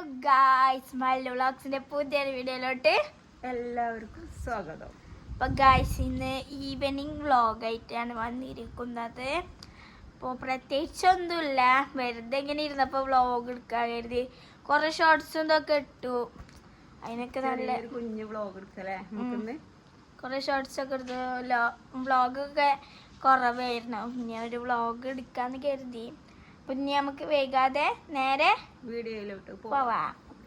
Guys Mallu വ്ളോഗ്സിന്റെ പുതിയൊരു വീഡിയോയിലോട്ട് എല്ലാവർക്കും സ്വാഗതം. അപ്പൊ ഗായ്സ് ഇന്ന് ഈവനിങ് വ്ളോഗായിട്ടാണ് വന്നിരിക്കുന്നത്. അപ്പോൾ പ്രത്യേകിച്ചൊന്നുമില്ല. വെറുതെ ഇങ്ങനെ ഇരുന്നപ്പോൾ വ്ളോഗ് എടുക്കാൻ കരുതി. കുറേ ഷോർട്സും ഇതൊക്കെ ഇട്ടു. അതിനൊക്കെ നല്ല കുഞ്ഞു വ്ളോഗ് എടുക്കല്ലേ കുറെ കുറേ ഷോർട്സ് ഒക്കെ എടുത്തു. വ്ളോഗൊക്കെ കുറവായിരുന്നു. ഇനി ഒരു വ്ളോഗ് എടുക്കാന്ന് കരുതി. അപ്പം ഇനി നമുക്ക് വൈകാതെ നേരെ വീഡിയോയിലോട്ട് പോവാ.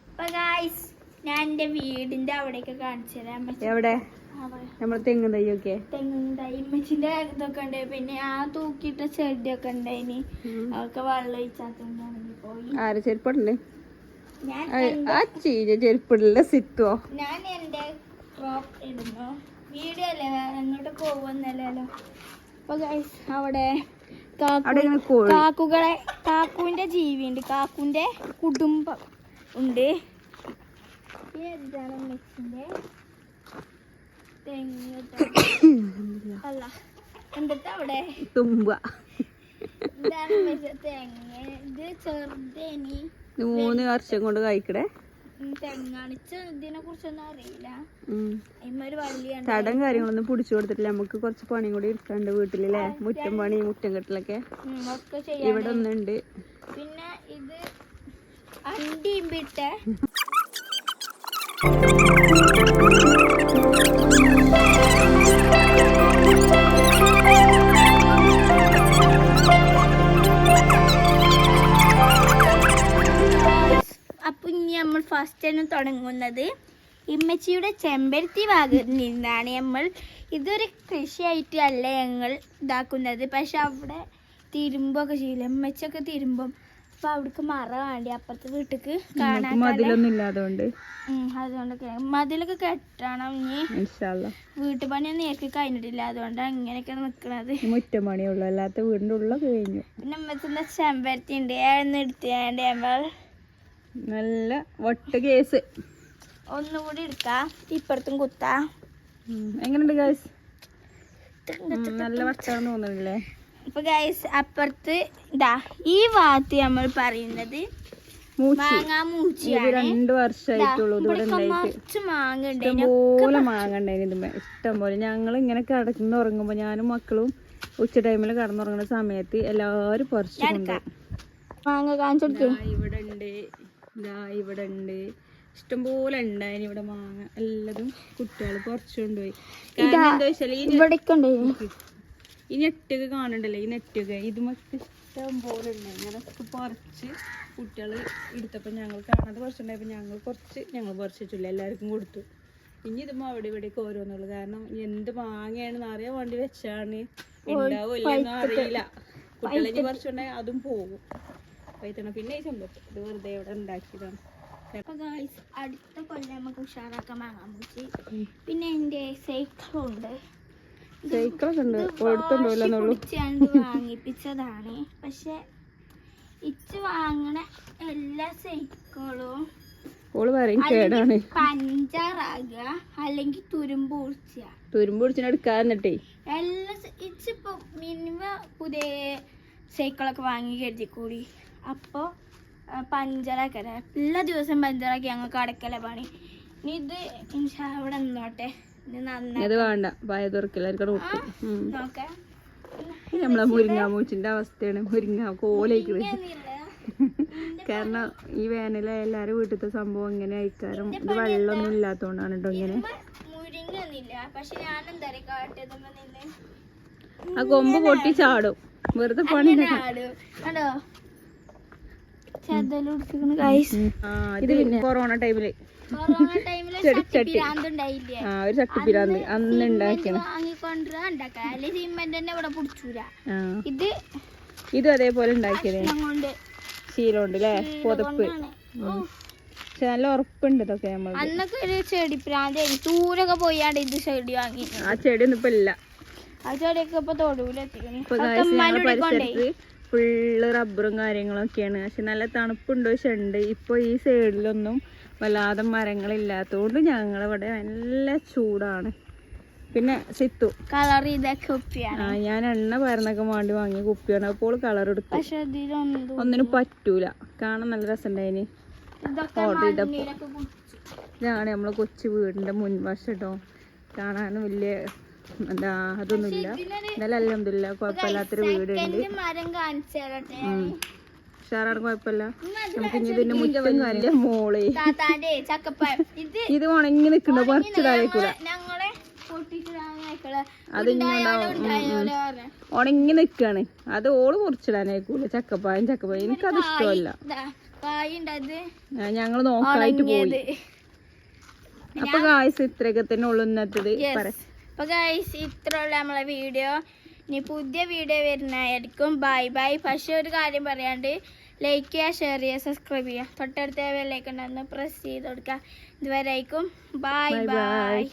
അപ്പൊ ഗായ്സ് ഞാൻ എന്റെ വീടിന്റെ അവിടേക്ക് കാണിച്ചു തരാം. എവിടെ? അവിടെ. നമ്മൾ തെങ്ങ് തൈയൊക്കെ തെങ്ങും തൈ ഇമ്മച്ചിന്റെ ഇതൊക്കെ ഉണ്ട്. പിന്നെ ആ തൂക്കിയിട്ട ചെടിയൊക്കെ ഉണ്ടായിനി. അതൊക്കെ വെള്ളം ഒഴിച്ചാത്തുണ്ടെങ്കിൽ പോയി. ആരെ ചെരുപ്പുണ്ട്? ഞാൻ ആ- ചീഞ്ഞ ചെരുപ്പുള്ള സിത്തുവോ ഞാൻ എന്റെ ക്രോപ്പ് ഇടുന്നു. വീഡിയോ അല്ലേ? വേറെ എങ്ങോട്ട് പോകുന്നല്ലോ അപ്പൊ ഗൈസ് അവിടെ കാക്കു അവിടെ ഇങ്ങനെ കോഴി കാക്കുകളെ കാക്കുവിന്റെ ജീവിയുണ്ട്. കാക്കുവിന്റെ കുടുംബം ഉണ്ട്. പിന്നെ ഇതാണ് മെച്ചിന്റെ തെങ്ങ് ത- അല്ല എന്നിട്ട് അവിടെ? തുമ്പ. ഇതാണ് മെച്ച തെങ്ങ്. ഇത് ചെറുതേനി മൂന്ന് വർഷം കൊണ്ട് കഴിക്കടേ തെങ്ങാണ് ഇതിനെ കുറിച്ചൊന്നും അറിയില്ല. തടം കാര്യങ്ങളൊന്നും പിടിച്ചു കൊടുത്തിട്ടില്ല. നമുക്ക് കുറച്ച് പണിയും കൂടി എടുക്കാണ്ട് വീട്ടിലല്ലേ? മുറ്റം പണി മുറ്റം കെട്ടലൊക്കെ. ഇവിടെ ഒന്നുണ്ട്. പിന്നെ ഇത് അണ്ടിയും Thank അപ്പൊ തന്നെ തുടങ്ങുന്നത് ഇമ്മച്ചിയുടെ ചെമ്പരത്തി ഭാഗത്ത് നിന്നാണ് നമ്മൾ ഇതൊരു കൃഷിയായിട്ട് അല്ല ഞങ്ങൾ ഇതാക്കുന്നത്. പക്ഷെ അവിടെ തിരുമ്പൊക്കെ ചെയ്യില്ല? ഇമ്മച്ചൊക്കെ തിരുമ്പും. അപ്പൊ അവിടേക്ക് മറ വേണ്ടി അപ്പുറത്തെ വീട്ടിക്ക് കാണാൻ മതിലൊന്നും ഇല്ലാതുകൊണ്ട് അതുകൊണ്ടൊക്കെ മതിലൊക്കെ കെട്ടണം ഇനി. വീട്ടുപണിയൊന്നും എനിക്ക് കഴിഞ്ഞിട്ടില്ല. അതുകൊണ്ടാണ് ഇങ്ങനെയൊക്കെ നിൽക്കുന്നത് മുറ്റമണിയുള്ളൂ അല്ലാത്ത വീടിന്റെ ഉള്ള കഴിഞ്ഞു. പിന്നെ അമ്മച്ചന്റെ ചെമ്പരത്തി ഉണ്ട്. ഏന്ന് നമ്മൾ നല്ല വട്ട് കേസ്. ഒന്നുകൂടി എടുക്കാ. ഇപ്പുറത്തും കുത്താ. എങ്ങനെയുണ്ട് ഗൈസ് നല്ല വട്ടാന്ന് തോന്നുന്നില്ലേ? അപ്പൊ ഗൈസ് അപ്പുറത്ത് ഇതാ ഈ ഭാഗത്ത് നമ്മൾ പറയുന്നത് രണ്ട് വർഷമായിട്ടുള്ളൂ ഇവിടെ ഇഷ്ടംപോലെ മാങ്ങ ഉണ്ടായിരുന്നു ഞങ്ങൾ ഇങ്ങനെ കിടന്ന് ഉറങ്ങുമ്പോ ഞാനും മക്കളും ഉച്ച ടൈമിൽ കടന്നുറങ്ങുന്ന സമയത്ത് എല്ലാരും പറിച്ചു മാങ്ങ കാണിച്ചു ഇവിടെ ഉണ്ട്. ഇതാ ഇവിടെ ഉണ്ട് ഇഷ്ടംപോലെ ഉണ്ടായിന് ഇവിടെ മാങ്ങ. എല്ലാതും കുട്ടികൾ പറിച്ചുകൊണ്ടുപോയി കാരണം എന്താ വെച്ചാൽ ഈ ഈ നെറ്റൊക്കെ കാണണ്ടല്ലോ ഈ നെറ്റൊക്കെ ഇതുമൊക്കെ ഇഷ്ടം പോലെ ഉണ്ടായി അങ്ങനൊക്കെ പറിച്ച് കുട്ടികൾ എടുത്തപ്പോൾ ഞങ്ങൾ കാണാതെ കുറച്ചുണ്ടായപ്പോൾ ഞങ്ങൾ കുറച്ച് ഞങ്ങൾ പറിച്ചിട്ടില്ല എല്ലാവർക്കും കൊടുത്തു. ഇനി ഇതുമ്പോൾ അവിടെ ഇവിടേക്ക് ഓരോന്നുള്ളു. കാരണം എന്ത് മാങ്ങയാണെന്ന് അറിയാൻ വേണ്ടി വെച്ചാണ്. ഉണ്ടാവില്ല അറിയില്ല. കുട്ടികളെ പറിച്ചുണ്ടായി അതും പോകും. പൈത്തണ പിന്നെ ഈ സംഭവം. ഇത് വെറുതെ ഇവിടെ ഉണ്ടാക്കിയതാണ്. അടുത്ത കൊല്ലം നമുക്ക് ഉഷാറാക്കാൻ വാങ്ങാൻ പറ്റി പിന്നെ എന്റെ സൈക്കിളുണ്ട് സൈക്കിളൊക്കെ ഉണ്ട്. വാങ്ങിപ്പിച്ചതാണ്. പക്ഷെ ഇച്ച് വാങ്ങണ എല്ലാ സൈക്കിളും ഓൾ പറയും കേടാണ്. പഞ്ചറാകുക അല്ലെങ്കിൽ തുരുമ്പ് എടുക്കാന്നിട്ടേ എല്ലാ ഇച്ചിപ്പോ മിനിമം പുതിയ സൈക്കിളൊക്കെ വാങ്ങി കരുതി കൂടി അപ്പോൾ പഞ്ചറാക്കല എല്ലാ ദിവസം പഞ്ചറാക്കി ഞങ്ങൾക്ക് അടക്കല പണി. ഇനി ഇത് അവിടെ നിന്നോട്ടെ. ഇത് വേണ്ട പായ തുറക്കില്ലായിരിക്കും കൊടുക്കും ഉം. നോക്കാം. നമ്മളെ മുരിങ്ങാമൂച്ചിന്റെ അവസ്ഥയാണ്. മുരിങ്ങ കോലയിക്കുന്നത്. കാരണം ഈ വേനല എല്ലാരും വീട്ടിലത്തെ സംഭവം ഇങ്ങനെ അയക്കാറും ഇത് വെള്ളമൊന്നും ഇല്ലാത്തോണ്ടാണ് കേട്ടോ ഇങ്ങനെ. ആ കൊമ്പ് പൊട്ടി ചാടും. വെറുതെ പണി അങ്ങനെ ആടും കണ്ടോ ചതലുടിച്ചിരിക്കണ ഗൈസ് ആ ഇത് പിന്നെ കൊറോണ ടൈമിൽ. കൊറോണ ടൈമിൽ ചെടിച്ചട്ടി. ഉണ്ടായില്ലേ ആ ഒരു ചട്ടിപ്പിരാന്ത് അന്ന് ഉണ്ടാക്കിയത്. ഇത് ഇതും അതേപോലെ ഉണ്ടാക്കിയത്. ശീലമുണ്ട് അല്ലേ പുതപ്പ്. പക്ഷെ നല്ല ഉറപ്പുണ്ട് ഇതൊക്കെ നമ്മൾ അന്നൊക്കെ ഒരു ചെടി പ്രാന്തായി ദൂരൊക്കെ പോയാണ്ട് ഇത് ചെടി വാങ്ങി. ആ ചെടി ഒന്നും ഇപ്പൊ ഇല്ല. ആ ചെടിയൊക്കെ ഇപ്പൊ തൊടുവിലെത്തിക്കണേ ഫുള്ള് റബ്ബറും കാര്യങ്ങളൊക്കെയാണ്. പക്ഷെ നല്ല തണുപ്പുണ്ട് പക്ഷെ ഉണ്ട് ഇപ്പൊ ഈ സൈഡിലൊന്നും വല്ലാതെ മരങ്ങളില്ലാത്തതുകൊണ്ട് ഞങ്ങളിവിടെ നല്ല ചൂടാണ്. പിന്നെ സിത്തു. കളർ ഇതൊക്കെ ആ ഞാൻ എണ്ണ പരന്നൊക്കെ വേണ്ടി വാങ്ങിയ കുപ്പിയാണ്. അപ്പോൾ കളർ എടുത്തു. പക്ഷെ ഒന്നിനും പറ്റൂല. കാണാൻ നല്ല രസമുണ്ടായിന് ചെയ്തപ്പോ. ഇതാണ് നമ്മളെ കൊച്ചു വീടിന്റെ മുൻവശം കേട്ടോ കാണാൻ വലിയ എന്താ അതൊന്നുമില്ല. എന്നാലും അലഹമില്ല കുഴപ്പമില്ലാത്തൊരു വീടുണ്ട്. ഉഷാറാണ് കുഴപ്പമില്ല. നമുക്ക് ഇനി ഇതിന്റെ മുറ്റം കാര്യം മോളെ. ഇത് ഉണങ്ങി നിക്കണ്ട കുറച്ച് താഴേക്കൂടെ. പൊട്ടിച്ചിടാനേക്കൾ അത് ഇനി ഉണ്ടാവും. ഉം, ഉം. ഉണങ്ങി നിക്കാണ് അത് ഓൾ മുറിച്ചിടാനേക്കൂല ചക്കപ്പായും ചക്കപ്പായും എനിക്കത് ഇഷ്ടമല്ല. ഞങ്ങൾ നോക്കായിട്ട് പോയി. അപ്പൊ കായസ് ഇത്രയൊക്കെ തന്നെ ഉള്ളു ഇന്നത്തത്. Yes. പറ അപ്പൊ ഗൈസ് ഇത്രയുള്ള നമ്മളെ വീഡിയോ ഇനി പുതിയ വീഡിയോ വരുന്നതായിരിക്കും. ബൈ ബൈ പക്ഷേ ഒരു കാര്യം പറയാണ്ട് ലൈക്ക് ചെയ്യുക ഷെയർ ചെയ്യുക സബ്സ്ക്രൈബ് ചെയ്യുക. തൊട്ടടുത്ത ലൈക്ക് ഒന്ന് പ്രസ് ചെയ്ത് കൊടുക്കുക. ഇതുവരേക്കും ബൈ ബൈ.